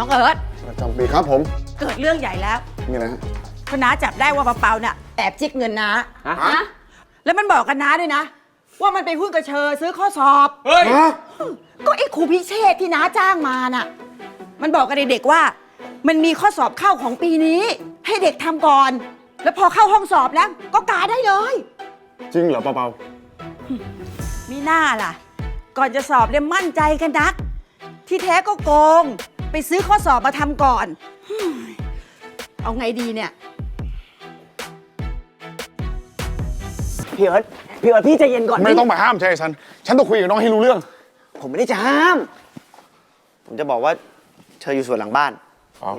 น้องเอิร์ธประจำปีครับผมเกิดเรื่องใหญ่แล้วนี่นะฮะเพราะน้าจับได้ว่าปะเปาเนี่ยแอบจิกเงินน้าฮะแล้วมันบอกกันน้าด้วยนะ ว่ามันไปหุ้นกับเชอซื้อข้อสอบ เฮ้ยฮะก็ไอ้ครูพิเชษที่น้าจ้างมาน่ะ มันบอกกับเด็กๆว่า มันมีข้อสอบเข้าของปีนี้ ให้เด็กทำก่อน แล้วพอเข้าห้องสอบแล้ว ก็กาได้เลย จริงเหรอเปาเปามีหน้าล่ะ ก่อนจะสอบเนี่ยมั่นใจกันนัก ที่แท้ก็โกง ไปซื้อข้อสอบมาทำก่อนฮึ่มเอาไงดีเนี่ย พี่เอิร์ธพี่เอิร์ธพี่ใจเย็นก่อนไม่ดิต้องมาห้ามใช่ฉัน ฉันต้องคุยกับน้องให้รู้เรื่อง ผมไม่ได้จะห้าม ผมจะบอกว่า เธออยู่ส่วนหลังบ้าน อ๋อ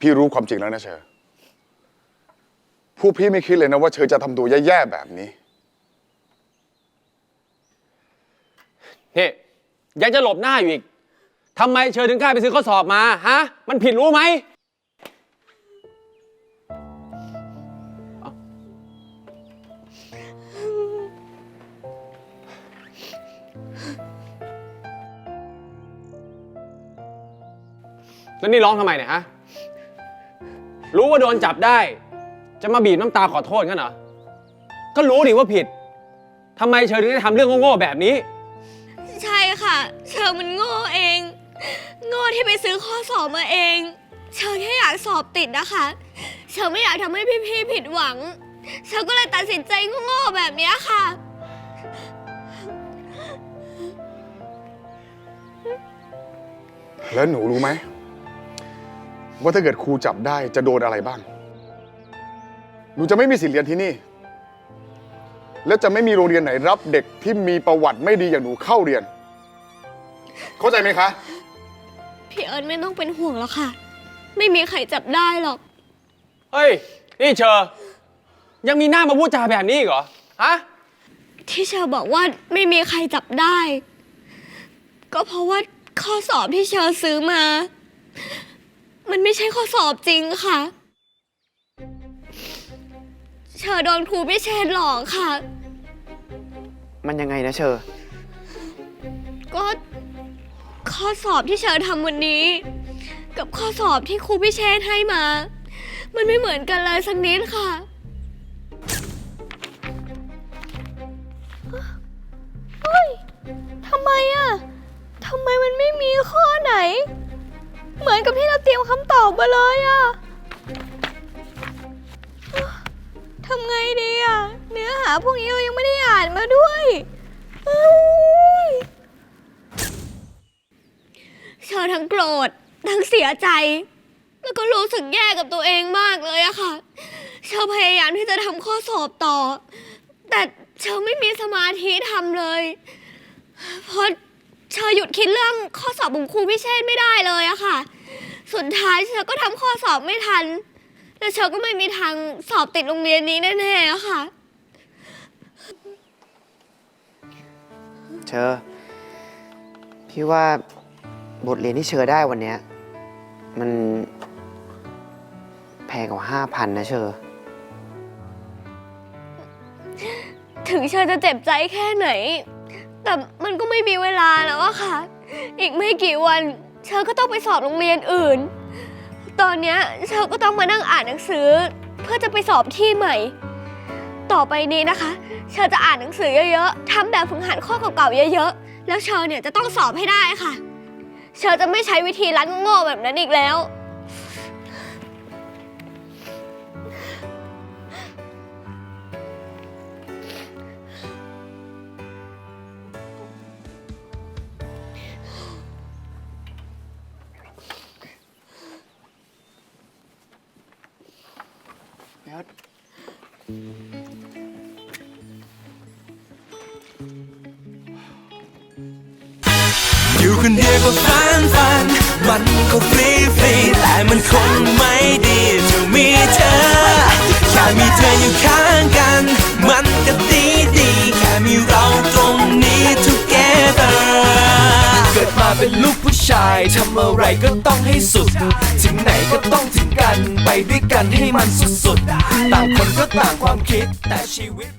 พี่รู้ความจริงแล้วนะเชอผู้พี่ไม่คิดเลยนะว่าเชอจะทำตัวแย่ๆแบบนี้ นี่ยังจะหลบหน้าอยู่อีกทำไมเชิญถึงกล้าไปซื้อข้อสอบมา ฮะ มันผิดรู้ไหมแล้วนี่ร้องทำไมเนี่ยฮะ รู้ว่าโดนจับได้ จะมาบีบน้ำตาขอโทษกันเหรอ ก็รู้ดิว่าผิดทำไมเชิญถึงได้ทำเรื่องโง่ๆแบบนี้ ใช่ค่ะ เชอมันโง่เอง โง่ที่ไปซื้อข้อสอบมาเอง เชอแค่อยากสอบติดนะคะ เชอไม่อยากทำให้พี่ๆผิดหวัง เชอก็เลยตัดสินใจโง่ๆแบบเนี้ยค่ะ แล้วหนูรู้ไหม ว่าถ้าเกิดครูจับได้จะโดนอะไรบ้าง หนูจะไม่มีสิทธิ์เรียนที่นี่ และจะไม่มีโรงเรียนไหนรับเด็กที่มีประวัติไม่ดีอย่างหนูเข้าเรียน เข้าใจไหมคะ พี่เอิญไม่ต้องเป็นห่วงแล้วค่ะ ไม่มีใครจับได้หรอก เฮ้ย นี่เชอยังมีหน้ามาพูดจาแบบนี้อีกเหรอ ฮะ ที่เชอบอกว่าไม่มีใครจับได้ ก็เพราะว่าข้อสอบที่เชอซื้อมา มันไม่ใช่ข้อสอบจริงค่ะ เชอโดนครูพิเชษหลอกค่ะ มันยังไงนะเชอก็ข้อสอบที่เชอทำวันนี้ กับข้อสอบที่ครูพิเชษให้มา มันไม่เหมือนกันเลยสักนิดค่ะ เฮ้ย ทำไมอะทำไมมันไม่มีข้อไหน เหมือนกับที่เราเตรียมคำตอบมาเลยอะทำไงดีอะเนื้อหาพวกนี้เรายังไม่ได้อ่านมาด้วยเฮ้ยเชอทั้งโกรธ ทั้งเสียใจ แล้วก็รู้สึกแย่กับตัวเองมากเลยอะค่ะเชอพยายามที่จะทำข้อสอบต่อ แต่เชอไม่มีสมาธิทำเลย เพราะ เชอหยุดคิดเรื่องข้อสอบของครูพิเชษไม่ได้เลยอะค่ะ สุดท้ายเชอก็ทำข้อสอบไม่ทัน และเชอก็ไม่มีทางสอบติดโรงเรียนนี้แน่ๆอะค่ะ เชอพี่ว่าบทเรียนที่เชอได้วันเนี้ยมันแพงกว่าห้าพันนะเชอ ถึงเชอจะเจ็บใจแค่ไหน แต่มันก็ไม่มีเวลาแล้วอะค่ะ อีกไม่กี่วันเชอก็ต้องไปสอบโรงเรียนอื่น ตอนเนี้ยเชอก็ต้องมานั่งอ่านหนังสือ เพื่อจะไปสอบที่ใหม่ ต่อไปนี้นะคะ เชอจะอ่านหนังสือเยอะๆทำแบบฝึกหัดข้อเก่าๆเยอะๆ แล้วเชอเนี่ยจะต้องสอบให้ได้ค่ะ เชอจะไม่ใช้วิธีรัดโง่ๆแบบนั้นอีกแล้ว อยู่คนเดียวก็ฟันฟันมันก็ฟรีฟรีแต่มันคงไม่ดีจะมีเธอแค่มีเธออยู่ข้าง มีเราเป็นลูกผู้ชายทำอะไรก็ต้องให้สุด ถึงไหนก็ต้องถึงกัน ไปด้วยกันให้มันสุดๆ ต่างคนก็ต่างความคิดแต่ชีวิต